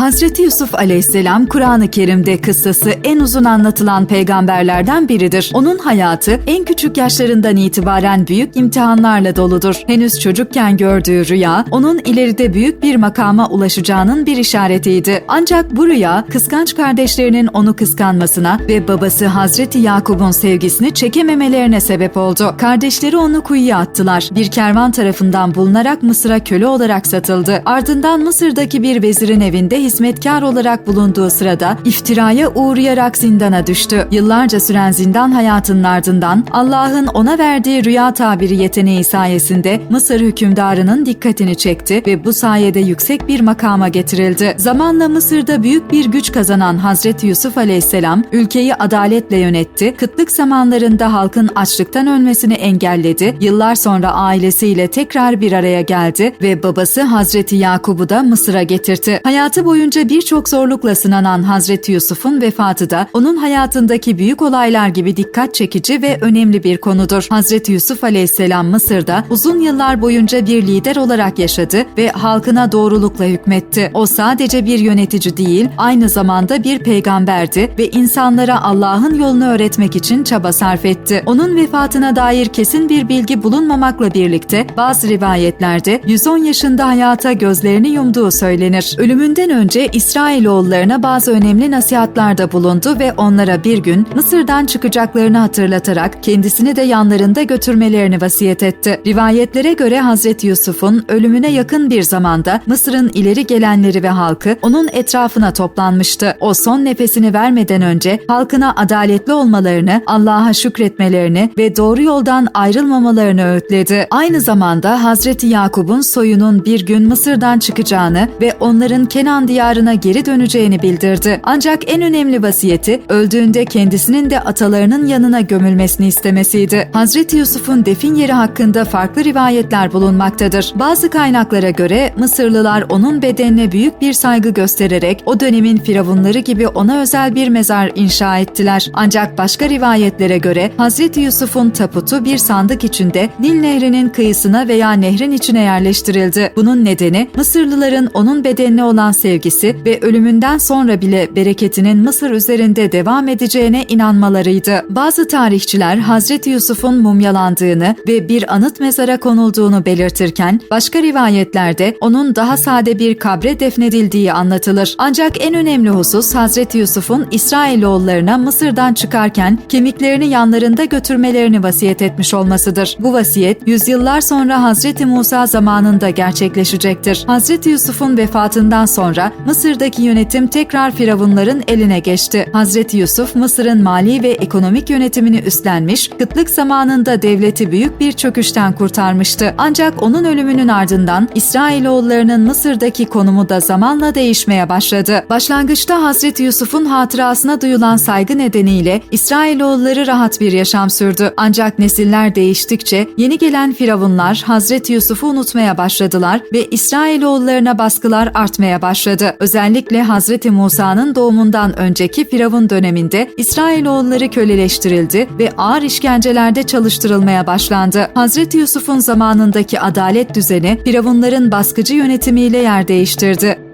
Hazreti Yusuf Aleyhisselam Kur'an-ı Kerim'de kıssası en uzun anlatılan peygamberlerden biridir. Onun hayatı en küçük yaşlarından itibaren büyük imtihanlarla doludur. Henüz çocukken gördüğü rüya onun ileride büyük bir makama ulaşacağının bir işaretiydi. Ancak bu rüya kıskanç kardeşlerinin onu kıskanmasına ve babası Hazreti Yakup'un sevgisini çekememelerine sebep oldu. Kardeşleri onu kuyuya attılar. Bir kervan tarafından bulunarak Mısır'a köle olarak satıldı. Ardından Mısır'daki bir vezirin evinde hizmetkar olarak bulunduğu sırada iftiraya uğrayarak zindana düştü. Yıllarca süren zindan hayatının ardından Allah'ın ona verdiği rüya tabiri yeteneği sayesinde Mısır hükümdarının dikkatini çekti ve bu sayede yüksek bir makama getirildi. Zamanla Mısır'da büyük bir güç kazanan Hazreti Yusuf Aleyhisselam ülkeyi adaletle yönetti, kıtlık zamanlarında halkın açlıktan ölmesini engelledi, yıllar sonra ailesiyle tekrar bir araya geldi ve babası Hazreti Yakub'u da Mısır'a getirdi. Hayatı boyunca birçok zorlukla sınanan Hazreti Yusuf'un vefatı da onun hayatındaki büyük olaylar gibi dikkat çekici ve önemli bir konudur. Hazreti Yusuf Aleyhisselam Mısır'da uzun yıllar boyunca bir lider olarak yaşadı ve halkına doğrulukla hükmetti. O sadece bir yönetici değil, aynı zamanda bir peygamberdi ve insanlara Allah'ın yolunu öğretmek için çaba sarf etti. Onun vefatına dair kesin bir bilgi bulunmamakla birlikte bazı rivayetlerde 110 yaşında hayata gözlerini yumduğu söylenir. Ölümünden önce İsrailoğullarına bazı önemli nasihatlarda bulundu ve onlara bir gün Mısır'dan çıkacaklarını hatırlatarak kendisini de yanlarında götürmelerini vasiyet etti. Rivayetlere göre Hazreti Yusuf'un ölümüne yakın bir zamanda Mısır'ın ileri gelenleri ve halkı onun etrafına toplanmıştı. O son nefesini vermeden önce halkına adaletli olmalarını, Allah'a şükretmelerini ve doğru yoldan ayrılmamalarını öğütledi. Aynı zamanda Hazreti Yakub'un soyunun bir gün Mısır'dan çıkacağını ve onların Kenan diyarına geri döneceğini bildirdi. Ancak en önemli vasiyeti öldüğünde kendisinin de atalarının yanına gömülmesini istemesiydi. Hazreti Yusuf'un defin yeri hakkında farklı rivayetler bulunmaktadır. Bazı kaynaklara göre Mısırlılar onun bedenine büyük bir saygı göstererek o dönemin firavunları gibi ona özel bir mezar inşa ettiler. Ancak başka rivayetlere göre Hazreti Yusuf'un taputu bir sandık içinde Nil Nehri'nin kıyısına veya nehrin içine yerleştirildi. Bunun nedeni Mısırlıların onun bedenine olan sevgisi ve ölümünden sonra bile bereketinin Mısır üzerinde devam edeceğine inanmalarıydı. Bazı tarihçiler Hazreti Yusuf'un mumyalandığını ve bir anıt mezara konulduğunu belirtirken başka rivayetlerde onun daha sade bir kabre defnedildiği anlatılır. Ancak en önemli husus Hazreti Yusuf'un İsrailoğullarına Mısır'dan çıkarken kemiklerini yanlarında götürmelerini vasiyet etmiş olmasıdır. Bu vasiyet yüzyıllar sonra Hazreti Musa zamanında gerçekleşecektir. Hazreti Yusuf'un vefatından sonra Mısır'daki yönetim tekrar firavunların eline geçti. Hazreti Yusuf Mısır'ın mali ve ekonomik yönetimini üstlenmiş, kıtlık zamanında devleti büyük bir çöküşten kurtarmıştı. Ancak onun ölümünün ardından İsrailoğullarının Mısır'daki konumu da zamanla değişmeye başladı. Başlangıçta Hazreti Yusuf'un hatırasına duyulan saygı nedeniyle İsrailoğulları rahat bir yaşam sürdü. Ancak nesiller değiştikçe yeni gelen firavunlar Hazreti Yusuf'u unutmaya başladılar ve İsrailoğullarına baskılar artmaya başladı. Özellikle Hazreti Musa'nın doğumundan önceki firavun döneminde İsrailoğulları köleleştirildi ve ağır işkencelerde çalıştırılmaya başlandı. Hazreti Yusuf'un zamanındaki adalet düzeni firavunların baskıcı yönetimiyle yer değiştirdi.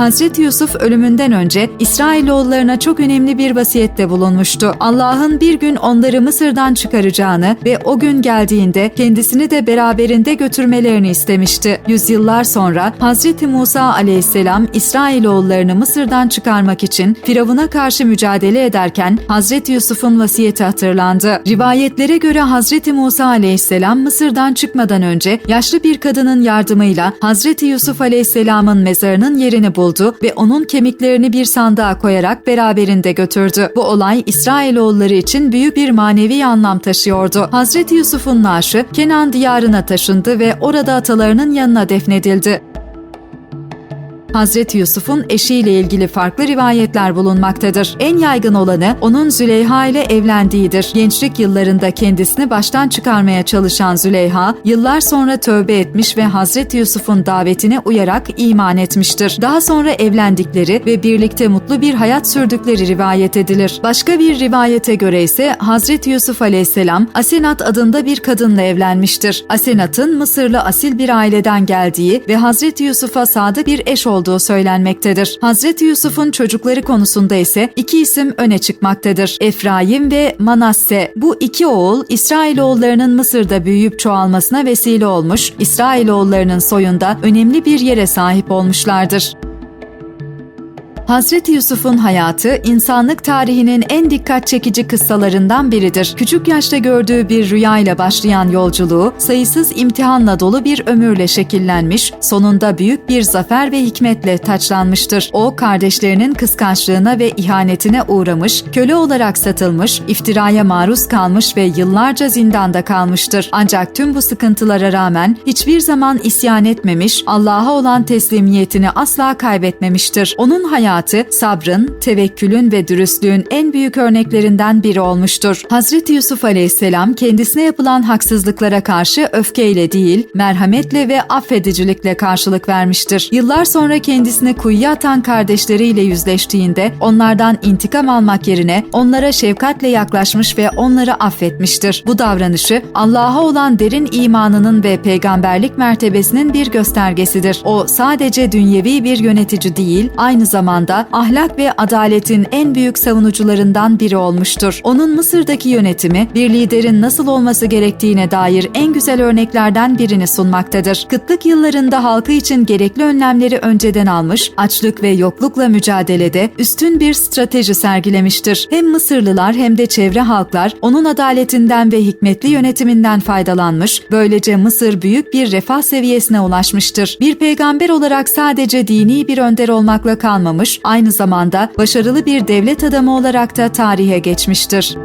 Hazreti Yusuf ölümünden önce İsrailoğullarına çok önemli bir vasiyette bulunmuştu. Allah'ın bir gün onları Mısır'dan çıkaracağını ve o gün geldiğinde kendisini de beraberinde götürmelerini istemişti. Yüzyıllar sonra Hazreti Musa aleyhisselam İsrailoğullarını Mısır'dan çıkarmak için Firavun'a karşı mücadele ederken Hazreti Yusuf'un vasiyeti hatırlandı. Rivayetlere göre Hazreti Musa aleyhisselam Mısır'dan çıkmadan önce yaşlı bir kadının yardımıyla Hazreti Yusuf aleyhisselamın mezarının yerini buldu ve onun kemiklerini bir sandığa koyarak beraberinde götürdü. Bu olay İsrailoğulları için büyük bir manevi anlam taşıyordu. Hazreti Yusuf'un naaşı Kenan diyarına taşındı ve orada atalarının yanına defnedildi. Hazreti Yusuf'un eşiyle ilgili farklı rivayetler bulunmaktadır. En yaygın olanı onun Züleyha ile evlendiğidir. Gençlik yıllarında kendisini baştan çıkarmaya çalışan Züleyha, yıllar sonra tövbe etmiş ve Hazreti Yusuf'un davetine uyarak iman etmiştir. Daha sonra evlendikleri ve birlikte mutlu bir hayat sürdükleri rivayet edilir. Başka bir rivayete göre ise Hazreti Yusuf aleyhisselam Asenat adında bir kadınla evlenmiştir. Asenat'ın Mısırlı asil bir aileden geldiği ve Hazreti Yusuf'a sadık bir eş olduğu olduğu söylenmektedir. Hazreti Yusuf'un çocukları konusunda ise iki isim öne çıkmaktadır. Efraim ve Manasse. Bu iki oğul İsrailoğullarının Mısır'da büyüyüp çoğalmasına vesile olmuş, İsrailoğullarının soyunda önemli bir yere sahip olmuşlardır. Hazreti Yusuf'un hayatı insanlık tarihinin en dikkat çekici kıssalarından biridir. Küçük yaşta gördüğü bir rüya ile başlayan yolculuğu sayısız imtihanla dolu bir ömürle şekillenmiş, sonunda büyük bir zafer ve hikmetle taçlanmıştır. O kardeşlerinin kıskançlığına ve ihanetine uğramış, köle olarak satılmış, iftiraya maruz kalmış ve yıllarca zindanda kalmıştır. Ancak tüm bu sıkıntılara rağmen hiçbir zaman isyan etmemiş, Allah'a olan teslimiyetini asla kaybetmemiştir. Onun hayatı sabrın, tevekkülün ve dürüstlüğün en büyük örneklerinden biri olmuştur. Hazreti Yusuf Aleyhisselam kendisine yapılan haksızlıklara karşı öfkeyle değil, merhametle ve affedicilikle karşılık vermiştir. Yıllar sonra kendisini kuyuya atan kardeşleriyle yüzleştiğinde onlardan intikam almak yerine onlara şefkatle yaklaşmış ve onları affetmiştir. Bu davranışı Allah'a olan derin imanının ve peygamberlik mertebesinin bir göstergesidir. O sadece dünyevi bir yönetici değil, aynı zamanda ahlak ve adaletin en büyük savunucularından biri olmuştur. Onun Mısır'daki yönetimi bir liderin nasıl olması gerektiğine dair en güzel örneklerden birini sunmaktadır. Kıtlık yıllarında halkı için gerekli önlemleri önceden almış, açlık ve yoklukla mücadelede üstün bir strateji sergilemiştir. Hem Mısırlılar hem de çevre halklar onun adaletinden ve hikmetli yönetiminden faydalanmış, böylece Mısır büyük bir refah seviyesine ulaşmıştır. Bir peygamber olarak sadece dini bir önder olmakla kalmamış, aynı zamanda başarılı bir devlet adamı olarak da tarihe geçmiştir.